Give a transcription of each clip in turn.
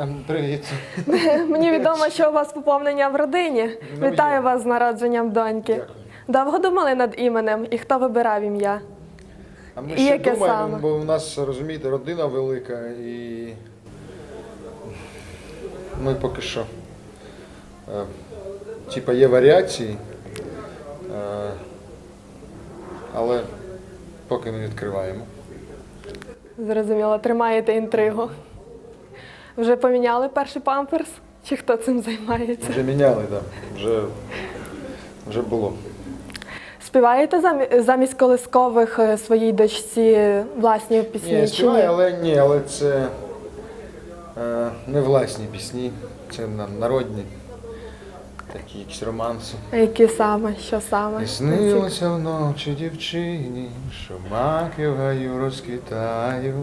Ем, Привіт. мені відомо, що у вас поповнення в родині. Ну, Вітаю є. вас з народженням доньки. Дякую. Довго думали над іменем і хто вибирав ім'я? А ми І ще яке думаємо, саме? бо у нас, розумієте, родина велика і ми поки що. Е, типа є варіації, е, але поки не відкриваємо. Зрозуміло, тримаєте інтригу. Вже поміняли перший памперс? Чи хто цим займається? Вже міняли, так. Вже, вже було. Співаєте замі- замість колискових е, своїй дочці власні пісні? Ні, чи співаю, ні? але ні, але це е, не власні пісні, це на- народні, такі якісь романси. А Які саме? Що саме? І снилося вночі дівчині, що маки в гаю розквітають,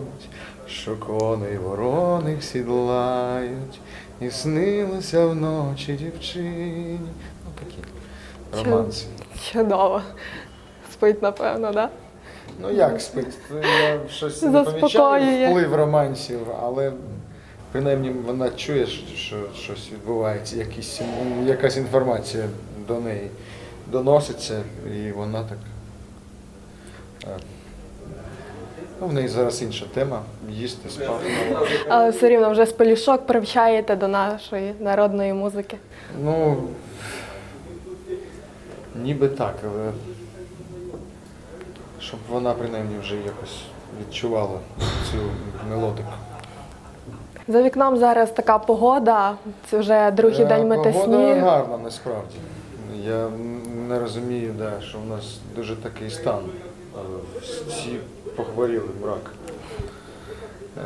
що коней вороних сідлають. І снилося вночі дівчині. Ну такі романси. Чудово. Спить, напевно, так? Да? Ну як спить? Я щось не помічаю вплив романсів, але принаймні вона чує, що щось відбувається, якісь, якась інформація до неї доноситься, і вона так. Ну, в неї зараз інша тема їсти, спати. Але все рівно вже з пелюшок привчаєте до нашої народної музики. Ну, ніби так, але щоб вона принаймні вже якось відчувала цю мелодику. За вікном зараз така погода, це вже другий Е, день мете Погода гарна насправді. Я не розумію, да, що в нас дуже такий стан. Е, Всі похворіли мрак.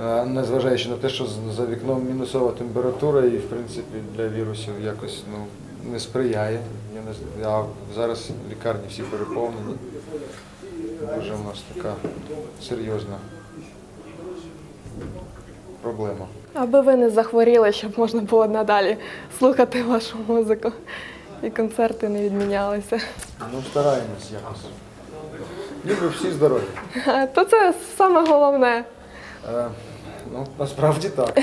Е, Незважаючи на те, що за вікном мінусова температура і в принципі для вірусів якось ну, не сприяє. Я не а зараз лікарні всі переповнені. Дуже в нас така серйозна проблема. Аби ви не захворіли, щоб можна було надалі слухати вашу музику і концерти не відмінялися. Ну, стараємось якось. Ніби всі здорові. То це саме головне. Е, ну, насправді так.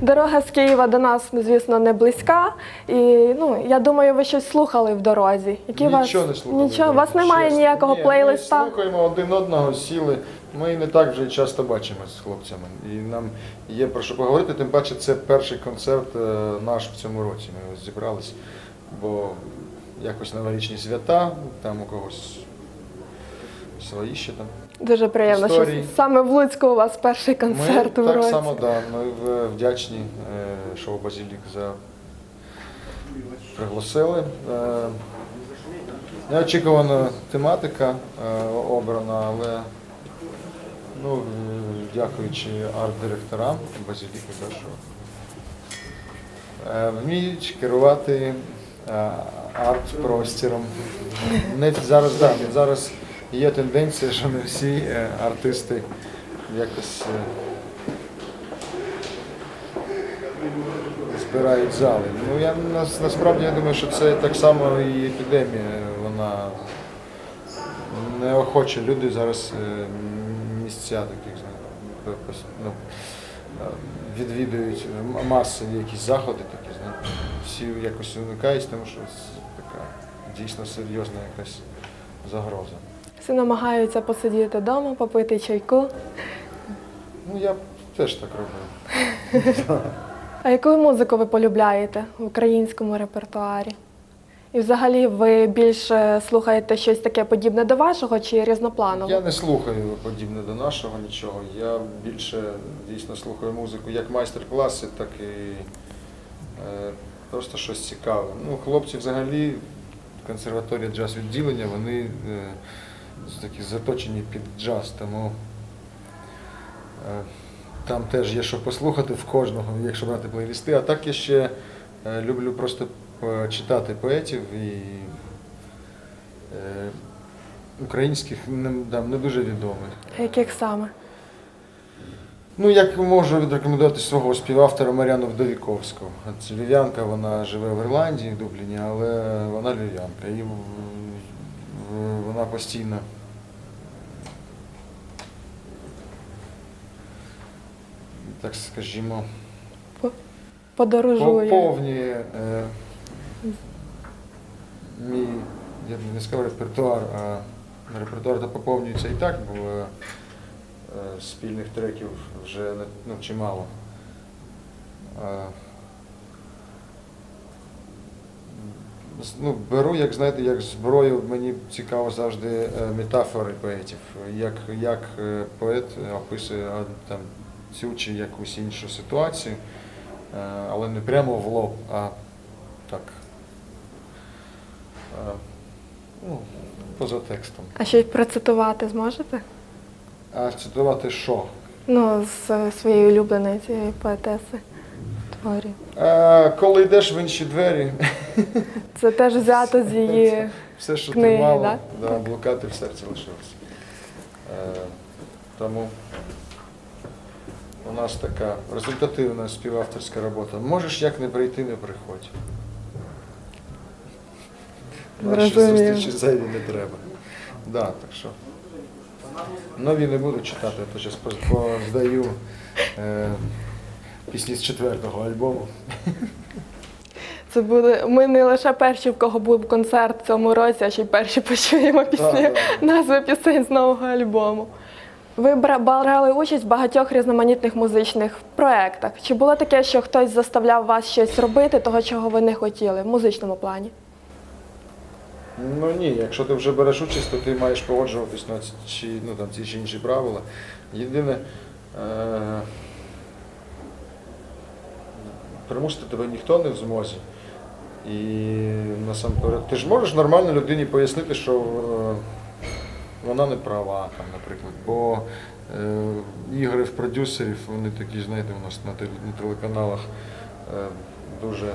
Дорога з Києва до нас, звісно, не близька. І ну, я думаю, ви щось слухали в дорозі. Які Нічого вас... не слухали. Нічого, у вас Чесно. немає ніякого Ні, плейлиста. Ми слухаємо один одного, сіли. Ми не так вже часто бачимося з хлопцями. І нам є про що поговорити. Тим паче, це перший концерт е, наш в цьому році. Ми ось зібрались, бо якось новорічні свята, там у когось ще там. Дуже приємно, Історії. що саме в Луцьку у вас перший концерт ми так році. само да, ми вдячні е, шоу Базілік за пригласили. Е, Неочікувана тематика е, обрана, але ну, е, дякуючи арт-директорам Базіліки, да, що е, вміють керувати е, арт-простіром. Зараз, да, зараз є тенденція, що не всі е, артисти якось е, збирають зали. Ну я насправді я думаю, що це так само і епідемія. Вона неохоче люди зараз е, місця таких ну, відвідують масові якісь заходи, такі. Всі якось уникають, тому що це така дійсно серйозна якась загроза. Всі намагаються посидіти вдома, попити чайку. Ну я теж так роблю. А яку музику ви полюбляєте в українському репертуарі? І взагалі ви більше слухаєте щось таке подібне до вашого чи різнопланове? Я не слухаю подібне до нашого нічого. Я більше дійсно слухаю музику як майстер-класи, так і е, просто щось цікаве. Ну, хлопці взагалі, консерваторія джаз відділення, вони е, такі заточені під джаз, тому е, там теж є що послухати в кожного, якщо брати плейлісти. А так я ще е, люблю просто е, читати поетів і українських не, дуже відомих. А Яких саме? Ну, як можу відрекомендувати свого співавтора Мар'яну Вдовіковську. Це львів'янка, вона живе в Ірландії, в Дубліні, але вона львів'янка. І вона постійно так скажімо, Подорожує. поповнює е, мій, я б не сказав репертуар, а репертуар то поповнюється і так, бо е, спільних треків вже не- ну, чимало. Е, ну, беру, як знаєте, як зброю, мені цікаво завжди е, метафори поетів, як, як е, поет описує там, цю чи якусь іншу ситуацію, е, але не прямо в лоб, а так. е, Ну, поза текстом. А щось процитувати зможете? А цитувати що? Ну, з своєї улюбленої цієї поетеси творів. Е, коли йдеш в інші двері, Це теж взято з її. все, що Книги, ти мала, да? да, блукати в серці лишилося. Е, тому у нас така результативна співавторська робота. Можеш як не прийти, не приходь. Наші зустрічі зайві не треба. Да, так що. Нові не буду читати, а то зараз поздаю е, пісні з четвертого альбому. Це буде. Ми не лише перші, в кого був концерт в цьому році, а ще й перші почуємо пісні, Так, назви пісень з нового альбому. Ви брали участь в багатьох різноманітних музичних проєктах. Чи було таке, що хтось заставляв вас щось робити, того, чого ви не хотіли в музичному плані? Ну ні, якщо ти вже береш участь, то ти маєш погоджуватись на ці, ну, там, ці чи інші правила. Єдине, е- примусити тебе ніхто не в змозі. І насамперед, ти ж можеш нормально людині пояснити, що е, вона не права, там, наприклад. Бо е, ігри в продюсерів, вони такі, знаєте, у нас на, теле- на телеканалах е, дуже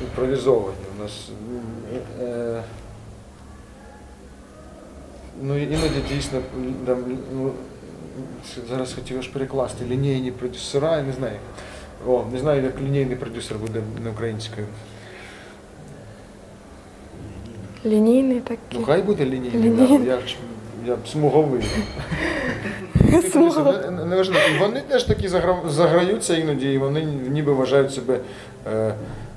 імпровізовані. У нас е, ну іноді дійсно там, ну, зараз хотів аж перекласти лінійні продюсера, я не знаю. О, не знаю, як лінійний продюсер буде на українською. Лінійний такий. Ну хай буде лінійний, Лінійний. да, я, ж- я смуговий. Смуговий. Не- не важливо. Вони теж такі загра- заграються іноді, і вони ніби вважають себе. Е,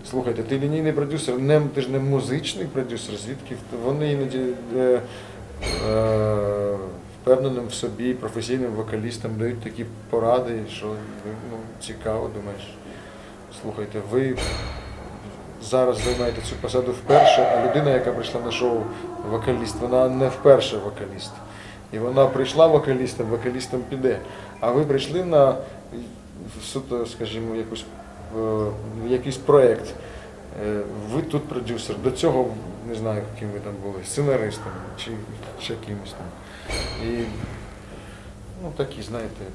слухайте, ти лінійний продюсер, не, ти ж не музичний продюсер, звідки вони іноді е, е, впевненим в собі, професійним вокалістам дають такі поради, що ну, цікаво, думаєш. Слухайте, ви зараз займаєте цю посаду вперше, а людина, яка прийшла на шоу вокаліст, вона не вперше вокаліст. І вона прийшла вокалістом, вокалістом піде. А ви прийшли на суто, скажімо, якусь, е, якийсь проєкт. Е, Ви тут продюсер. До цього не знаю, ким ви там були, сценаристом чи ще кимось там. І ну такі, знаєте,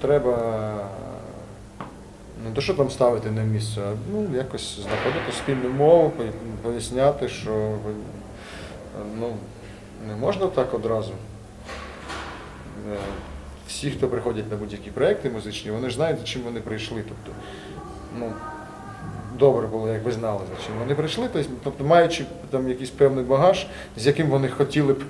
треба Ну, то що там ставити на місце? А, Ну, якось знаходити спільну мову, поясняти, що ну, не можна так одразу. Е, Всі, хто приходять на будь-які проекти музичні, вони ж знають, за чим вони прийшли. Тобто, ну, добре було, якби знали, за чим вони прийшли, тобто, тобто маючи там якийсь певний багаж, з яким вони хотіли б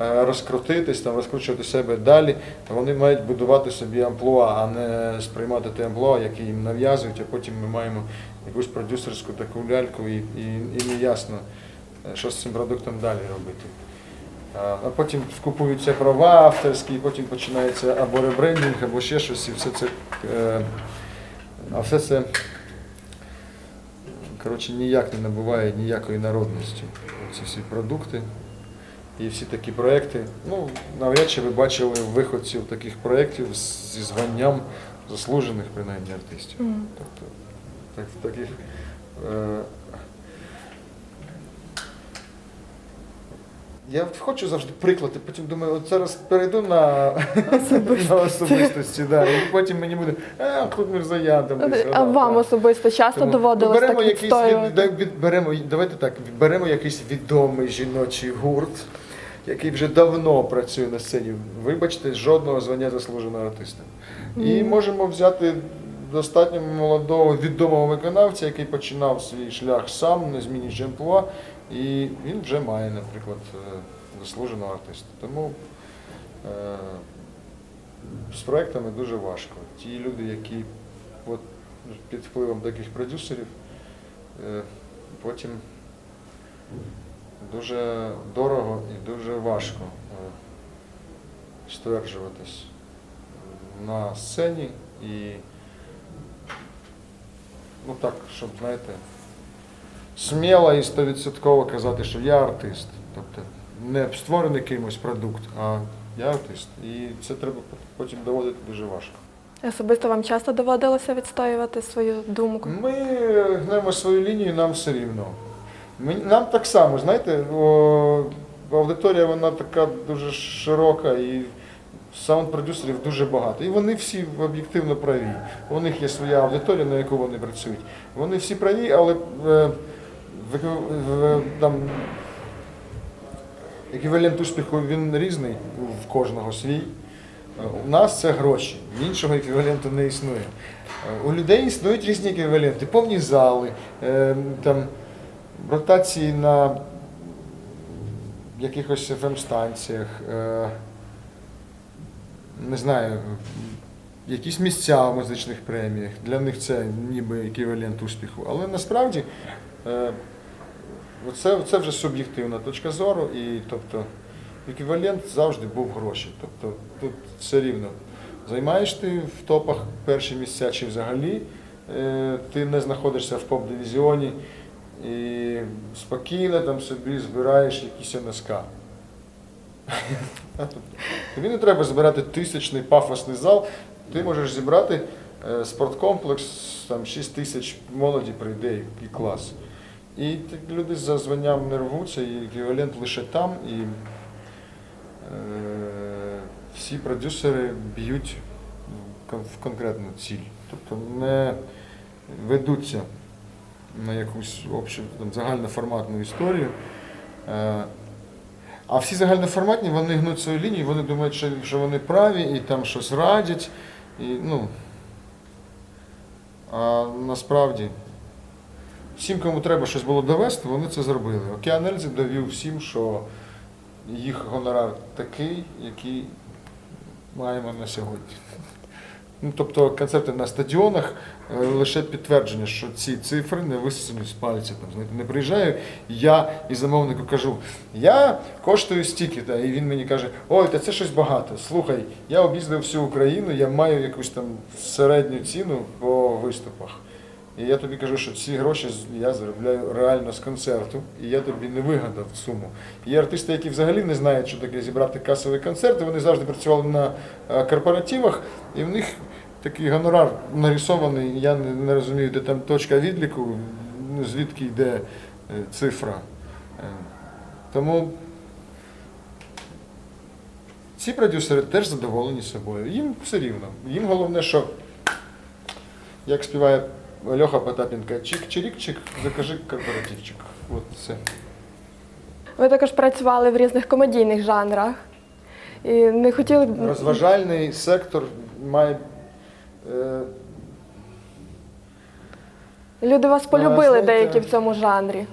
е, розкрутитись, там, розкручувати себе далі, вони мають будувати собі амплуа, а не сприймати те амплуа, яке їм нав'язують, а потім ми маємо якусь продюсерську таку ляльку і, і, і не ясно, е, що з цим продуктом далі робити. А а потім скупуються права авторські, і потім починається або ребрендінг, або ще щось, і все це. е, А все це коротше, ніяк не набуває ніякої народності. Ці всі продукти і всі такі проекти. Ну, навряд чи ви бачили виходців таких проєктів зі званням заслужених, принаймні, артистів. Mm. Тобто так, таких. Е, я хочу завжди приклади, потім думаю, от зараз перейду на Особистості. на особистості, да, і потім мені буде, а тут Мірзаян там. десь, А вам да». особисто часто Тому доводилось беремо якийсь від, відстоювати? да- від- беремо, давайте так, беремо якийсь відомий жіночий гурт, який вже давно працює на сцені. Вибачте, жодного звання заслуженого артиста. І можемо взяти достатньо молодого відомого виконавця, який починав свій шлях сам, не змінюючи амплуа, і він вже має, наприклад, е, заслуженого артиста. Тому е, з проектами дуже важко. Ті люди, які от, під впливом таких продюсерів, е, потім дуже дорого і дуже важко е, стверджуватись на сцені і ну так, щоб, знаєте, сміло і стовідсотково казати, що я артист. Тобто не створений кимось продукт, а я артист. І це треба потім доводити дуже важко. Особисто вам часто доводилося відстоювати свою думку? Ми гнемо свою лінію, нам все рівно. Нам так само, знаєте, аудиторія вона така дуже широка і саунд-продюсерів дуже багато. І вони всі об'єктивно праві. У них є своя аудиторія, на яку вони працюють. Вони всі праві, але е, там, еквівалент успіху він різний в кожного свій. Е, У нас це гроші, іншого еквіваленту не існує. Е, У людей існують різні еквіваленти, повні зали, е, там, ротації на якихось FM-станціях, е, не знаю, якісь місця в музичних преміях. Для них це ніби еквівалент успіху. Але насправді е, це, це вже суб'єктивна точка зору, і тобто еквівалент завжди був гроші. Тобто тут все рівно. Займаєш ти в топах перші місця чи взагалі е, ти не знаходишся в поп-дивізіоні і спокійно там собі збираєш якісь НСК. Тобі не треба збирати тисячний пафосний зал, ти можеш зібрати е, спорткомплекс, там 6 тисяч молоді прийде і- клас. І люди за званням не рвуться, і еквівалент лише там, і е, всі продюсери б'ють в конкретну ціль. Тобто не ведуться на якусь общу там, загальноформатну історію. Е, А всі загальноформатні, вони гнуть свою лінію, вони думають, що, що вони праві і там щось радять. І, ну, а насправді всім, кому треба щось було довести, вони це зробили. Океан Ельзи довів всім, що їх гонорар такий, який маємо на сьогодні. Ну, тобто концерти на стадіонах е, лише підтвердження, що ці цифри не висосані з пальця. Там, знаєте, не приїжджаю, я і замовнику кажу, я коштую стільки, та, і він мені каже, ой, та це щось багато. Слухай, я об'їздив всю Україну, я маю якусь там середню ціну по виступах. І я тобі кажу, що ці гроші я заробляю реально з концерту, і я тобі не вигадав суму. Є артисти, які взагалі не знають, що таке зібрати касовий концерт, і вони завжди працювали на е, корпоративах, і в них такий гонорар нарисований, я не, не розумію, де там точка відліку, ну, звідки йде е, цифра. Е, Тому ці продюсери теж задоволені собою. Їм все рівно. Їм головне, що як співає Льоха Потапенко, чик-чирік-чик, закажи корпоративчик. От все. Ви також працювали в різних комедійних жанрах. І не хотіли б Розважальний сектор має. Е, люди вас полюбили знаєте- деякі в цьому жанрі.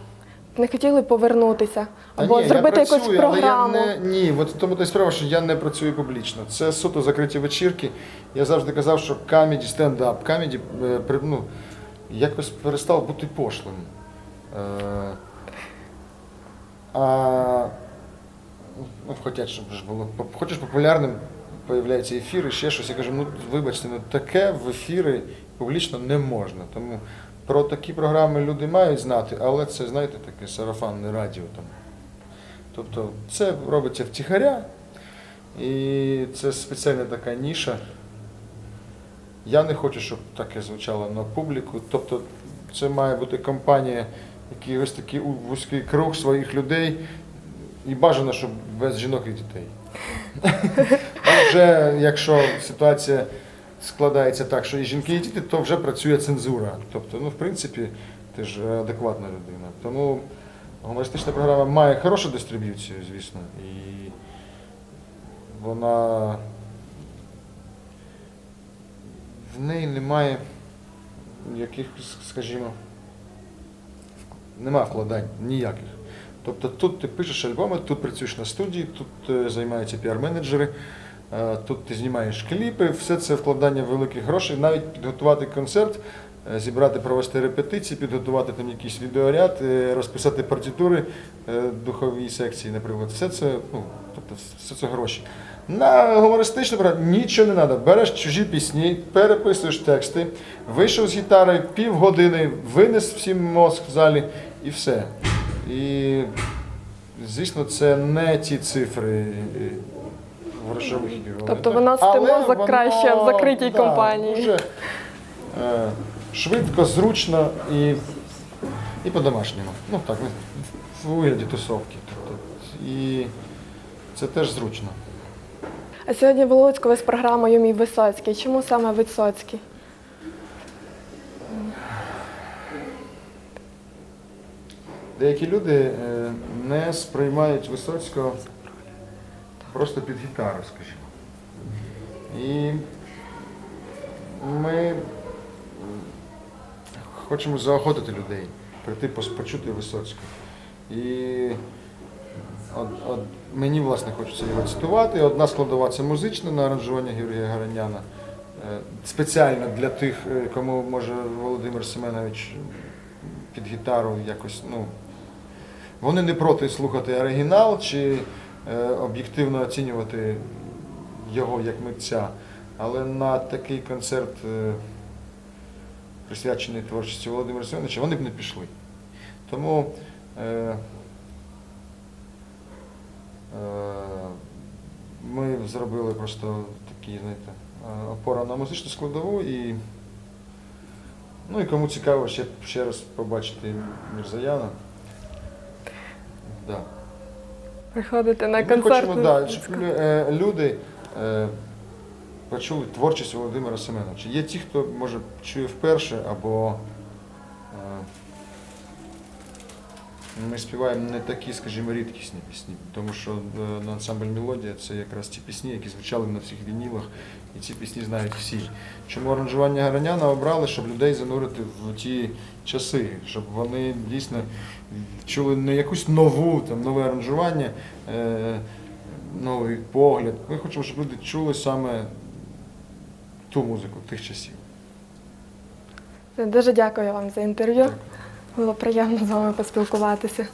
Не хотіли повернутися Та або ні, я зробити якусь працюю, але програму. Я не, ні, от в тому то й справа, що я не працюю публічно. Це суто закриті вечірки. Я завжди казав, що камеді, стендап, камеді ну, якось перестав бути пошлим. Е, а, ну, хотять, щоб ж було. Хочеш популярним, появляються ефіри, ще щось. Я кажу, ну вибачте, ну таке в ефіри публічно не можна. Тому про такі програми люди мають знати, але це, знаєте, таке сарафанне радіо там. Тобто це робиться втіхаря, і це спеціальна така ніша. Я не хочу, щоб таке звучало на публіку. Тобто це має бути компанія, якийсь такий у- вузький круг своїх людей, і бажано, щоб без жінок і дітей. А вже якщо ситуація складається так, що і жінки, і діти, то вже працює цензура. Тобто, ну, в принципі, ти ж адекватна людина. Тому гумористична програма має хорошу дистриб'юцію, звісно, і вона в неї немає якихось, скажімо, нема вкладань ніяких. Тобто тут ти пишеш альбоми, тут працюєш на студії, тут е, займаються піар-менеджери, Е, Тут ти знімаєш кліпи, все це вкладання великих грошей, навіть підготувати концерт, е, зібрати, провести репетиції, підготувати там якийсь відеоряд, розписати партитури е, духовій секції, наприклад. Все це, ну, тобто, все це гроші. На гумористичну програму нічого не треба. Береш чужі пісні, переписуєш тексти, вийшов з гітарою півгодини, винес всім мозк в залі і все. І звісно, це не ті цифри е, грошових ігор. Тобто виносити мозок краще в закритій компанії. Дуже е, швидко, зручно і, і по-домашньому. Ну так, в вигляді тусовки. Тобто, і це теж зручно. А сьогодні в Луцьку ви з програмою Мій Висоцький. Чому саме Висоцький? Деякі люди е, не сприймають Висоцького просто під гітару, скажімо. І ми хочемо заохотити людей, прийти почути Висоцького. І от, от мені, власне, хочеться його цитувати. Одна складова це музична на аранжування Георгія Гараняна. Е, Спеціально для тих, е, кому може Володимир Семенович під гітару якось, ну, вони не проти слухати оригінал чи е, об'єктивно оцінювати його як митця. Але на такий концерт, присвячений творчості Володимира Семеновича, вони б не пішли. Тому ми зробили просто такі, знаєте, е, опора на музичну складову і Ну і кому цікаво ще, ще раз побачити Мірзаяна. Да. Приходити на Ми концерт. хочемо, да, щоб е, люди е, почули творчість Володимира Семеновича. Є ті, хто може чує вперше, або е, ми співаємо не такі, скажімо, рідкісні пісні, тому що е, на ансамбль мелодія це якраз ті пісні, які звучали на всіх вінілах, і ці пісні знають всі. Чому аранжування Гараняна обрали, щоб людей занурити в ті часи, щоб вони дійсно чули не якусь нову, там, нове аранжування, е, новий погляд. Ми хочемо, щоб люди чули саме ту музику тих часів. Дуже дякую вам за інтерв'ю. Було приємно з вами поспілкуватися.